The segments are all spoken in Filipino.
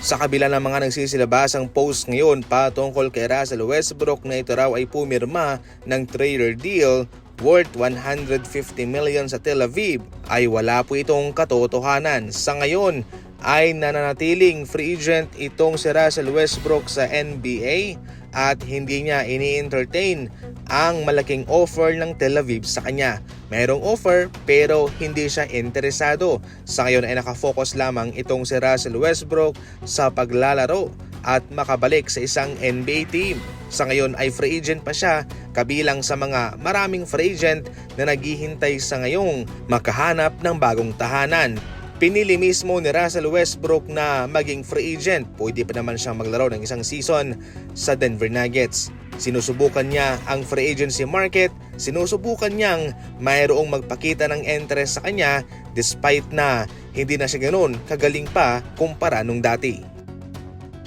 Sa kabila ng mga nagsisilabasang post ngayon patungkol kay Russell Westbrook na ito raw ay pumirma ng trailer deal worth 150 million sa Tel Aviv ay wala po itong katotohanan. Sa ngayon ay nananatiling free agent itong si Russell Westbrook sa NBA at hindi niya ini-entertain ang malaking offer ng Tel Aviv sa kanya. Merong offer pero hindi siya interesado. Sa ngayon ay nakafocus lamang itong si Russell Westbrook sa paglalaro at makabalik sa isang NBA team. Sa ngayon ay free agent pa siya kabilang sa mga maraming free agent na naghihintay sa ngayong makahanap ng bagong tahanan. Pinili mismo ni Russell Westbrook na maging free agent. Pwede pa naman siyang maglaro ng isang season sa Denver Nuggets. Sinusubukan niya ang free agency market, sinusubukan niyang mayroong magpakita ng interest sa kanya despite na hindi na siya ganoon kagaling pa kumpara nung dati.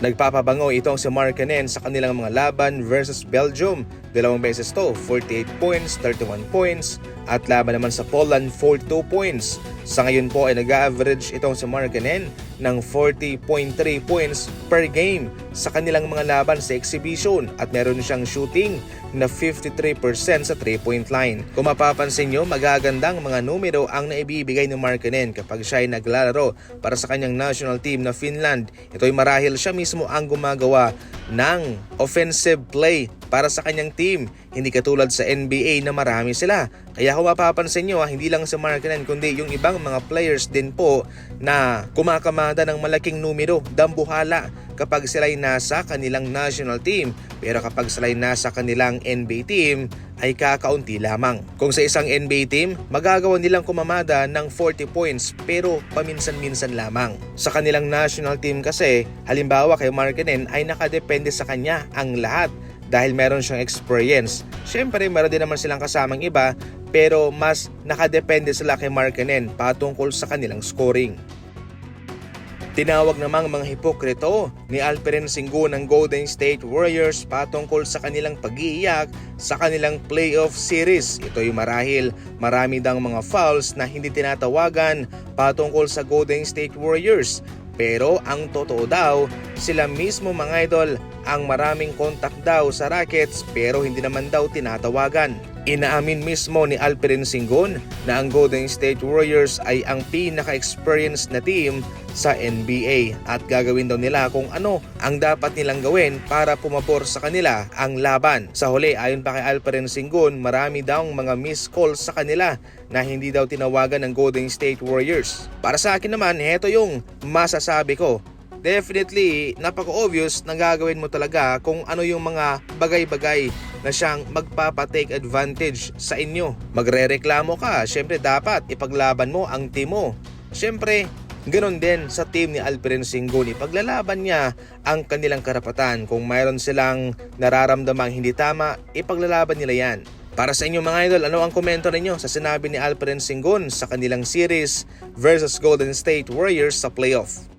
Nagpapabango itong si Markkanen sa kanilang mga laban versus Belgium. Dalawang beses to, 48 points, 31 points, at laban naman sa Poland, 42 points. Sa ngayon po ay nag-average itong si Markkanen ng 40.3 points per game sa kanilang mga laban sa exhibition at meron siyang shooting na 53% sa 3-point line. Kung mapapansin nyo, magagandang mga numero ang naibibigay ni Markkanen kapag siya ay naglalaro para sa kanyang national team na Finland. Ito'y marahil siya mismo ang gumagawa ng offensive play para sa kanyang team. Hindi katulad sa NBA na marami sila. Kaya kung mapapansin nyo, ah, hindi lang si Markkanen kundi yung ibang mga players din po na kumakamada ng malaking numero, dambuhala kapag sila'y nasa kanilang national team. Pero kapag sila'y nasa kanilang NBA team, ay kakaunti lamang. Kung sa isang NBA team, magagawa nilang kumamada ng 40 points pero paminsan-minsan lamang. Sa kanilang national team kasi, halimbawa kay Markkanen ay nakadepende sa kanya ang lahat dahil meron siyang experience. Siyempre, meron din naman silang kasamang iba pero mas nakadepende sila kay Markkanen patungkol sa kanilang scoring. Tinawag namang mga hipokrito ni Alperen Singgo ng Golden State Warriors patungkol sa kanilang pag-iiyak sa kanilang playoff series. Ito'y marahil marami dang mga fouls na hindi tinatawagan patungkol sa Golden State Warriors. Pero ang totoo daw, sila mismo mga idol ang maraming contact daw sa Rockets pero hindi naman daw tinatawagan. Inaamin mismo ni Alperen Singon na ang Golden State Warriors ay ang pinaka-experienced na team sa NBA at gagawin daw nila kung ano ang dapat nilang gawin para pumabor sa kanila ang laban. Sa huli, ayon pa kay Alperen Singon, marami daw mga missed calls sa kanila na hindi daw tinawagan ng Golden State Warriors. Para sa akin naman, heto yung masasabi ko definitely napaka-obvious na gagawin mo talaga kung ano yung mga bagay-bagay na siyang magpapatake advantage sa inyo. Magrereklamo ka, syempre dapat ipaglaban mo ang team mo. Syempre, Ganon din sa team ni Alperen Singgon, ipaglalaban niya ang kanilang karapatan. Kung mayroon silang nararamdamang hindi tama, ipaglalaban nila yan. Para sa inyo mga idol, ano ang komento ninyo sa sinabi ni Alperen Singgon sa kanilang series versus Golden State Warriors sa playoff?